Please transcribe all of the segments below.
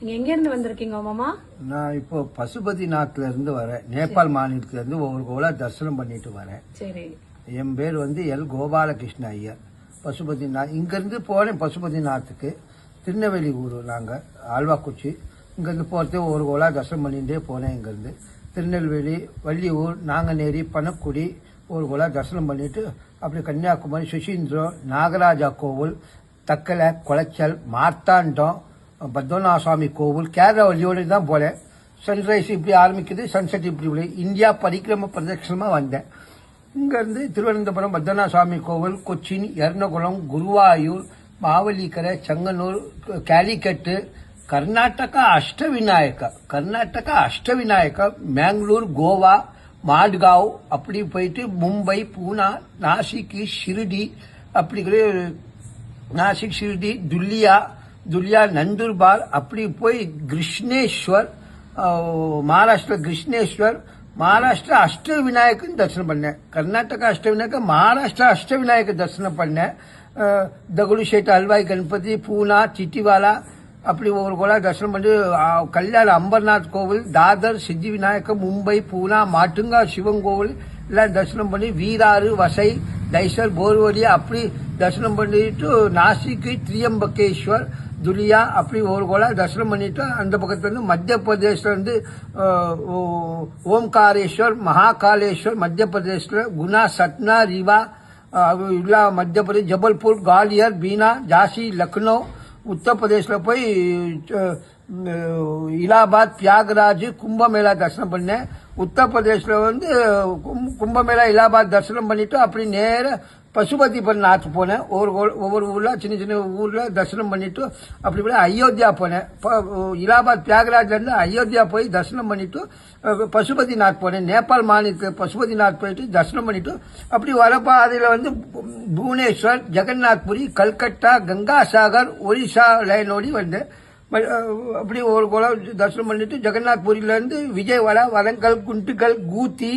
நீங்க எங்க இருந்து வந்திருக்கீங்க மாமா? நான் இப்போ பசுபதி நாட்டுல இருந்து வரேன். நேபாள் மாநிலத்துல இருந்து ஒவ்வொரு கோலா தரிசனம் பண்ணிட்டு வரேன். சரி. என் பேர் வந்து எல். கோபாலகிருஷ்ண ஐயர். பசுபதி நாத் இங்கேருந்து போனேன் பசுபதி நாத்துக்கு திருநெல்வேலி ஊர் நாங்கள் ஆழ்வாக்குச்சி இங்கேருந்து போகிறது ஒரு கோலா தரிசனம் பண்ணிகிட்டே போனேன் இங்கேருந்து. திருநெல்வேலி வள்ளியூர் நாங்கநேரி பனக்குடி ஒரு கோலா தரிசனம் பண்ணிட்டு அப்படி கன்னியாகுமரி சுசீந்திரம் நாகராஜா கோவில் தக்கலை குளச்சல் மார்த்தாண்டம் பத்மநாப சுவாமி கோவில் கேரளா வழியோடு தான் போனேன் சன்ரைஸ் இப்படி ஆரம்பிக்குது சன்செட் இப்படி இப்படி இந்தியா பரிக்கிரம பிரதட்சணமாக வந்தேன். இங்கேருந்து திருவனந்தபுரம் பத்மநாப சுவாமி கோவில் கொச்சின் எர்ணகுளம் குருவாயூர் மாவலிக்கரை செங்கனூர் கேலிக்கட்டு கர்நாடகா அஷ்டவிநாயக கர்நாடகா அஷ்டவிநாயக மேங்களூர் கோவா மாட்காவ் அப்படி போயிட்டு மும்பை பூனா நாசிக்கு ஷிரிடி அப்படி நாசிக் ஷிர்டி துல்லியா துல்யா நந்தூர்பார் அப்படி போய் கிருஷ்ணேஸ்வர் அஹ், மகாராஷ்டிரா கிருஷ்ணேஸ்வர் மகாராஷ்டிரா அஷ்டவிநாயகன் தரிசனம் பண்ணேன் கர்நாடகா அஷ்டவிநாயக மகாராஷ்டிரா அஷ்டவிநாயக தரிசனம் பண்ணேன் அஹ், அல்வாய் கணபதி பூனா சிட்டிவாலா அப்படி ஒவ்வொரு கோலா தரிசனம் பண்ணி கல்யாண அம்பர்நாத் கோவில் தாதர் சித்தி விநாயகர் மும்பை பூனா மாட்டுங்கா சிவன் கோவில் எல்லாம் தரிசனம் பண்ணி வீராறு வசை டைசர் போர்வலி அப்படி தரிசனம் பண்ணிட்டு நாசிக்கு திரியம்பகேஸ்வர் துலியா அப்படி ஒரு கோலா தரிசனம் பண்ணிட்டு அந்த பக்கத்துலேருந்து மத்திய பிரதேஷ்லேருந்து ஓம்காரேஸ்வர் மகாகாலேஸ்வர் மத்திய பிரதேஷ்ல குணா சட்னா ரிவா அஹ், இல்லா மத்திய பிரதேஷ் ஜபல்பூர் காலியர் பீனா ஜாசி லக்னோ உத்தரப்பிரதேசில் போய் இலாபாத் தியாகராஜ் கும்பமேளா தரிசனம் பண்ணேன். உத்தரப்பிரதேசில் வந்து கும்- கும்பமேளா இலாபாத் தரிசனம் பண்ணிவிட்டு அப்படி நேராக பசுபதி நாத்து போனேன். ஒவ்வொரு ஒவ்வொரு ஊரில் சின்ன சின்ன ஊரில் தரிசனம் பண்ணிவிட்டு அப்படி இப்படி அயோத்தியா போனேன். இலாபாத் தியாகராஜ்லேருந்து அயோத்தியா போய் தரிசனம் பண்ணிவிட்டு பசுபதிநாத் பசுபதி நாத் போனேன். நேபாள் மாநிலத்துக்கு பசுபதி நாத் போயிட்டு தரிசனம் பண்ணிவிட்டு அப்படி வர பாதையில வந்து புவனேஸ்வர் ஜெகநாத்புரி கல்கட்டா கங்காசாகர் ஒரிசா லைனோடி வந்தேன். அப்படி ஒரு குளம் தரிசனம் பண்ணிவிட்டு ஜெகநாத்புரியிலேருந்து விஜயவாடா வரங்கல் குண்டுக்கல் கூத்தி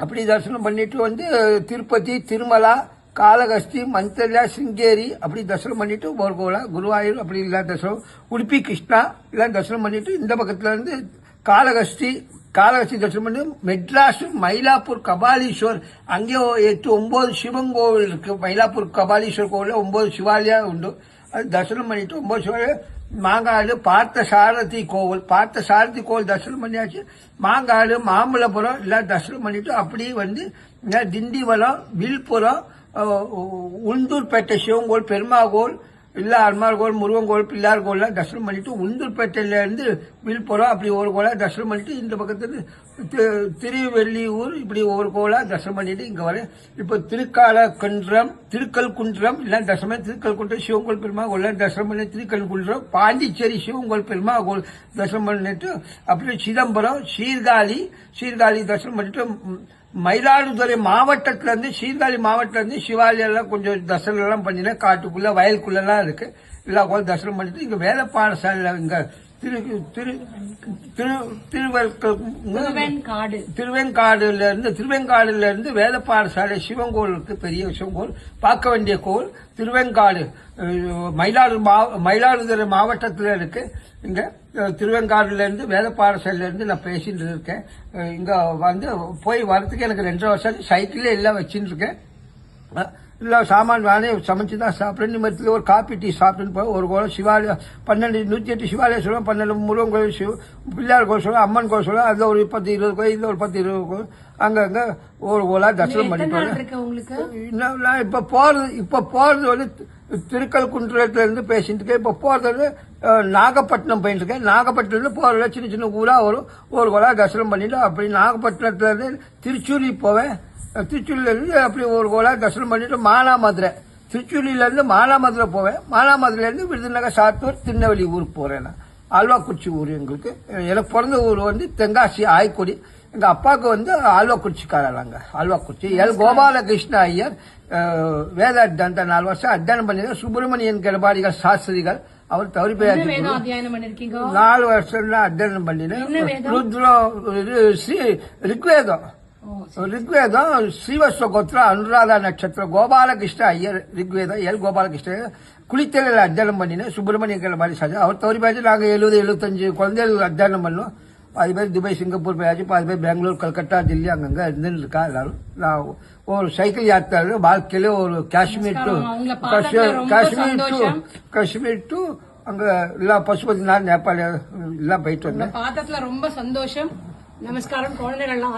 அப்படி தரிசனம் பண்ணிட்டு வந்து திருப்பதி திருமலா காலகஸ்தி மந்தல்யா சிங்கேரி அப்படி தரிசனம் பண்ணிட்டு ஒரு குருவாயூர் அப்படி இல்லை தரிசனம் உடுப்பி கிருஷ்ணா எல்லாம் தரிசனம் பண்ணிட்டு இந்த பக்கத்துல இருந்து காளகஸ்தி காலகஸ்தி தரிசனம் பண்ணி மெட்ராஸ் மயிலாப்பூர் கபாலீஸ்வர். அங்கே எட்டு ஒன்பது சிவன் கோவில் இருக்கு. மயிலாப்பூர் கபாலீஸ்வர் கோவிலில் ஒன்பது சிவாலயா உண்டு. அது தரிசனம் பண்ணிட்டு ஒன்பது சிவாலயா மாங்காடு பார்த்த சாரதி கோவில். பார்த்த சாரதி கோவில் தரிசனம் பண்ணியாச்சு. மாங்காடு மாமல்லபுரம் எல்லாம் தரிசனம் பண்ணிட்டு அப்படியே வந்து திண்டிவலம் திண்டிவனம் வில்புரம் உந்தூர்பேட்டை உளுந்தூர்பேட்டை சிவன் கோவில் பெருமாகோல் இல்லை அருமார் கோவில் முருகன் கோவில் பிள்ளார் கோவில்லாம் தரிசனம் பண்ணிட்டு உந்தூர்பேட்டையிலேருந்து விழுப்புரம் அப்படி ஒரு கோலா தரிசனம் பண்ணிட்டு இந்த பக்கத்துல திருவெள்ளியூர் இப்படி ஒரு கோலா தரிசனம் பண்ணிட்டு இங்கே வரேன். இப்போ திருக்கால குன்றம் திருக்கல் குன்றம் எல்லாம் தரிசனம் திருக்கல் குன்றம் சிவன் பெருமா கோவில் தரிசனம் பண்ணி திருக்கல் குன்றம் பாண்டிச்சேரி சிவங்கோல் பெருமா கோவில் தரிசனம் பண்ணிட்டு அப்படியே சிதம்பரம் சீர்காழி சீர்காழி தரிசனம் பண்ணிட்டு மயிலாடுதுறை மாவட்டத்திலிருந்து சீர்காழி மாவட்டத்துல சிவாலயெல்லாம் கொஞ்சம் தசனெல்லாம் எல்லாம் பண்ணினேன். காட்டுக்குள்ளே வயலுக்குள்ளெல்லாம் இருக்குது எல்லா கோயில் தரிசனம் பண்ணிட்டு இங்கே வேலை பாடசாலையில் இங்கே திரு திரு திரு திருவெல் காடு திருவெங்காடுல இருந்து திருவெங்காடுல இருந்து வேத பாடசாலை இருக்கு பெரிய சிவன் கோவில் பார்க்க வேண்டிய கோவில் திருவெங்காடு மயிலாடு மயிலாடுதுறை மாவட்டத்தில் இருக்கு. இங்க அஹ், திருவெங்காடுல இருந்து வேத பாடசாலையில இருந்து நான் பேசிட்டு இருக்கேன். இங்க வந்து போய் வரதுக்கு எனக்கு ரெண்டரை வருஷம் சைக்கிளே எல்லாம் வச்சுட்டு இருக்கேன். இல்ல சாமான் வாங்கி சமைச்சு தான் சாப்பிட்றேன். நிமிடத்தில் ஒரு காப்பி டீ சாப்பிட்டுன்னு போய் ஒரு கோலம் சிவாலயம் பன்னெண்டு நூற்றி எட்டு சிவாலயம் சொல்லுவோம் பன்னெண்டு முருகன் கோயில் சிவ பிள்ளையார் சொல்லுவோம் அம்மன் சொல்லுவோம் அதில் ஒரு பத்து இருபது கோயில் இதில் ஒரு பத்து இருபது கோயில் அங்கங்க ஒரு கோலா தரிசனம் பண்ணிட்டு இன்னும் நான் இப்ப போறது இப்ப போறது வந்து திருக்கல் குன்றத்துல இருந்து பேசிட்டு இருக்கேன். இப்ப போறது வந்து, நாகப்பட்டினம் போயிட்டு இருக்கேன். நாகப்பட்டினம் இருந்து போறதுல சின்ன சின்ன ஊரா வரும் ஒரு கோலா தரிசனம் பண்ணிட்டு அப்படி நாகப்பட்டினத்துல இருந்து திருச்சூரி போவேன். இருந்து அப்படி ஒரு கோலா தரிசனம் பண்ணிட்டு மானாமதுரை. திருச்சூரில இருந்து மானாமதுரை போவேன். மானாமதுரையில இருந்து விருதுநகர் சாத்தூர் திருநெல்வேலி ஊருக்கு போறேன் நான். ஆழ்வாக்குறிச்சி ஊர் எங்களுக்கு. எனக்கு பிறந்த ஊர் வந்து தென்காசி ஆய்க்குடி எங்க அப்பாவுக்கு வந்து ஆழ்வாக்குறிச்சிக்காரங்க ஆழ்வாக்குறிச்சி எல். கோபாலகிருஷ்ண ஐயர் வேத அத்தியந்த நாலு வருஷம் அத்தியானம் பண்ணியிருக்கார். சுப்பிரமணியன் கெடபாடிகள் சாஸ்திரிகள். அவர் தவறி என்ன வேதம் போய் அத்தியாயம் பண்ணிருக்கீங்க நாலு வருஷம் தான் அத்தியானம் பண்ணினேன்? ருத்ரம் இது ஸ்ரீ ரிக்வேதம். ஸ்ரீவஸ்வ கோத்திர அனுராதா நட்சத்திரம் கோபாலகிருஷ்ண ஐயர் ரிக்வேதம் எல் கோபாலகிருஷ்ண குளித்தலில் அத்தியானம் பண்ணினேன் சுப்பிரமணியங்கிற மாதிரி சாஜா. அவர் தவறி பேச்சு நாங்கள் எழுபது எழுபத்தஞ்சு குழந்தைகள் அத்தியானம் பண்ணோம். பாதி பேர் துபாய் சிங்கப்பூர் போயாச்சு பாதி பேர் பெங்களூர் கல்கட்டா தில்லி அங்கங்கே இருந்துன்னு இருக்கா எல்லாரும். நான் ஒரு சைக்கிள் யாத்திரை வாழ்க்கையில ஒரு Kashmir to Kashmir to. Kashmir to அங்கே எல்லாம் பசுபதிநாத் நேபாள் எல்லாம் போயிட்டு வந்தேன். பார்த்ததுல ரொம்ப சந்தோஷம். நமஸ்காரம் குழந்தைகள்லாம்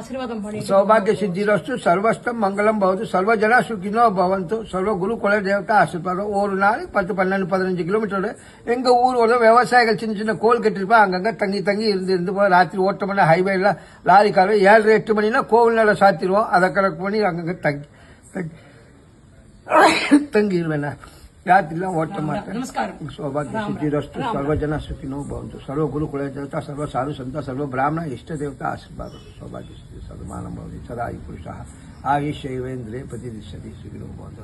சர்வஸ்தம் மங்களம் பவது சர்வஜனா சுகினோ பவந்து சர்வ குரு குல தேவதா ஆசீர்வாதம். ஒரு நாளைக்கு பத்து பன்னெண்டு பதினஞ்சு கிலோமீட்டர் எங்க ஊரோட விவசாயிகள் சின்ன சின்ன கோல் கட்டிருப்பா அங்கங்க தங்கி தங்கி இருந்து இருந்து ராத்திரி ஓட்ட மணி ஹைவேல லாரி காரம் ஏழரை எட்டு மணினா கோவில் நட சாத்திடுவோம். அதை கணக்கு பண்ணி அங்கங்க தங்கி தங்கி தங்கிடுவேன் या तिला वाटतं मात्र नमस्कार। सौभाग्य सिद्धी इष्टदेवता आशीर्वाद। सौभाग्य सिद्धी सदा हि पुरुषः। आयुष्यैवेन्द्रे प्रतिदिशति सुखिनो भवतो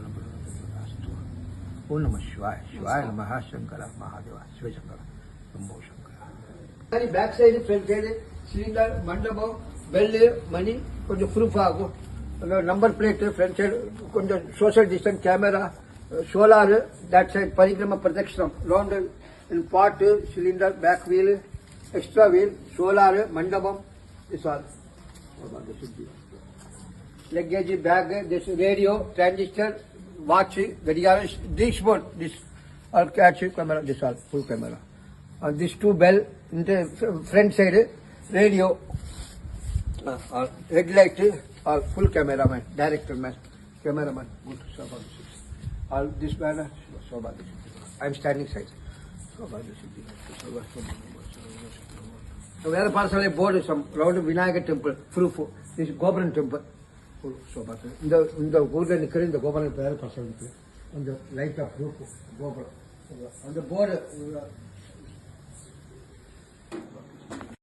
शिवाय। शिवाय नमः। शंकर महादेव। शिवशंकर नमो शंकर। आणि back side front side cylinder mandapa bell ಮನಿ ಕೊಂಚ ಪ್ರೂಫ್ ಆಗು ನಂಬರ್ ಪ್ಲೇಟ್ ಫ್ರಂಟ್ ಸೈಡ್ ಕೊಂಚ social distance solar, that side parikrama protection round in pot, cylinder, back wheel, extra wheel, solar, mandabam, this all. Luggage bag, this radio, transistor, watch, gadiyaran, this board, this all catch camera, this all full camera. And this two bell in the front side, radio, uh, uh, headlight, or full cameraman, director man, cameraman, good stuff. all this man uh, Saubhagya Siddhi. I'm standing side Saubhagya Siddhi. So where parcel a board is some round Vinayaga temple proof this Gopuram temple full Saubhagya இந்த இந்த ஊர்ல நிக்கிற இந்த கோபுரம் பேர் பசங்க அந்த light off Roop கோபுரம் அந்த போர்டு